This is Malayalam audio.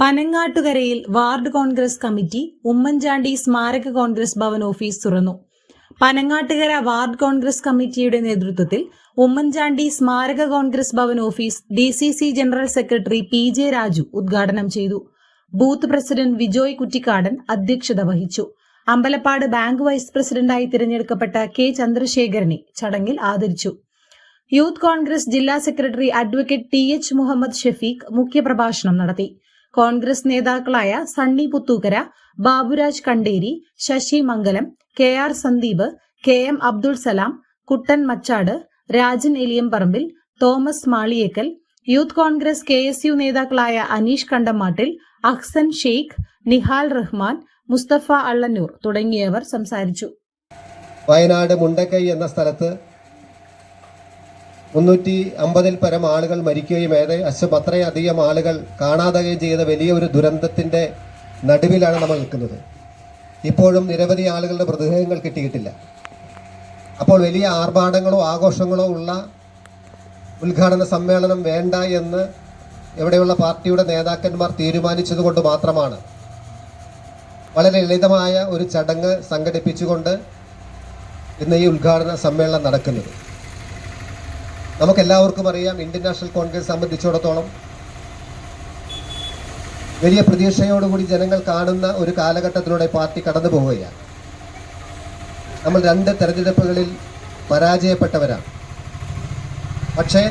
പനങ്ങാട്ടുകരയിൽ വാർഡ് കോൺഗ്രസ് കമ്മിറ്റി ഉമ്മൻചാണ്ടി സ്മാരക കോൺഗ്രസ് ഭവൻ ഓഫീസ് തുറന്നു. പനങ്ങാട്ടുകര വാർഡ് കോൺഗ്രസ് കമ്മിറ്റിയുടെ നേതൃത്വത്തിൽ ഉമ്മൻചാണ്ടി സ്മാരക Congress Bhavan office D general secretary P J Raju ഉദ്ഘാടനം ചെയ്തു. ബൂത്ത് പ്രസിഡന്റ് വിജോയ് കുറ്റിക്കാടൻ അധ്യക്ഷത വഹിച്ചു. അമ്പലപ്പാട് ബാങ്ക് വൈസ് പ്രസിഡന്റായി തിരഞ്ഞെടുക്കപ്പെട്ട കെ ചന്ദ്രശേഖരനെ ചടങ്ങിൽ ആദരിച്ചു. യൂത്ത് കോൺഗ്രസ് ജില്ലാ secretary advocate T H Muhammad Shafeeq മുഖ്യപ്രഭാഷണം നടത്തി. കോൺഗ്രസ് നേതാക്കളായ Sunny Puthukkara Baburaj Kanderi Sasi Mangalam K R Sandeep K M Abdul Salam Kuttan Machad Rajan Eliyamparambil Thomas Maliyekkal youth Congress K S U നേതാക്കളായ അനീഷ് കണ്ടമാട്ടിൽ അഹ്സൻ ഷെയ്ഖ് നിഹാൽ റഹ്മാൻ മുസ്തഫ അള്ളന്നൂർ തുടങ്ങിയവർ സംസാരിച്ചു. വയനാട് മുണ്ടക്കൈ എന്ന സ്ഥലത്ത് മുന്നൂറ്റി അമ്പതിൽ പരം ആളുകൾ മരിക്കുകയും ഏകദേശം അത്രയധികം ആളുകൾ കാണാതാകുകയും ചെയ്ത വലിയ ഒരു ദുരന്തത്തിന്റെ നടുവിലാണ് നമ്മൾ നിൽക്കുന്നത്. ഇപ്പോഴും നിരവധി ആളുകളുടെ മൃതദേഹങ്ങൾ കിട്ടിയിട്ടില്ല. അപ്പോൾ വലിയ ആർഭാടങ്ങളോ ആഘോഷങ്ങളോ ഉള്ള ഉദ്ഘാടന സമ്മേളനം വേണ്ട എന്ന് ഇവിടെയുള്ള പാർട്ടിയുടെ നേതാക്കന്മാർ തീരുമാനിച്ചതുകൊണ്ട് മാത്രമാണ്. വളരെ ലളിതമായ ഒരു ചടങ്ങ് സംഘടിപ്പിച്ചുകൊണ്ട് ഇന്ന് ഈ ഉദ്ഘാടന സമ്മേളനം നടക്കുന്നത്. നമുക്കെല്ലാവർക്കും അറിയാം ഇന്ത്യൻ നാഷണൽ കോൺഗ്രസ് സംബന്ധിച്ചിടത്തോളം വലിയ പ്രതീക്ഷയോടുകൂടി ജനങ്ങൾ കാണുന്ന ഒരു കാലഘട്ടത്തിലൂടെ പാർട്ടി കടന്നു പോവുകയാണ്. നമ്മൾ രണ്ട് തെരഞ്ഞെടുപ്പുകളിൽ പരാജയപ്പെട്ടവരാണ്. പക്ഷേ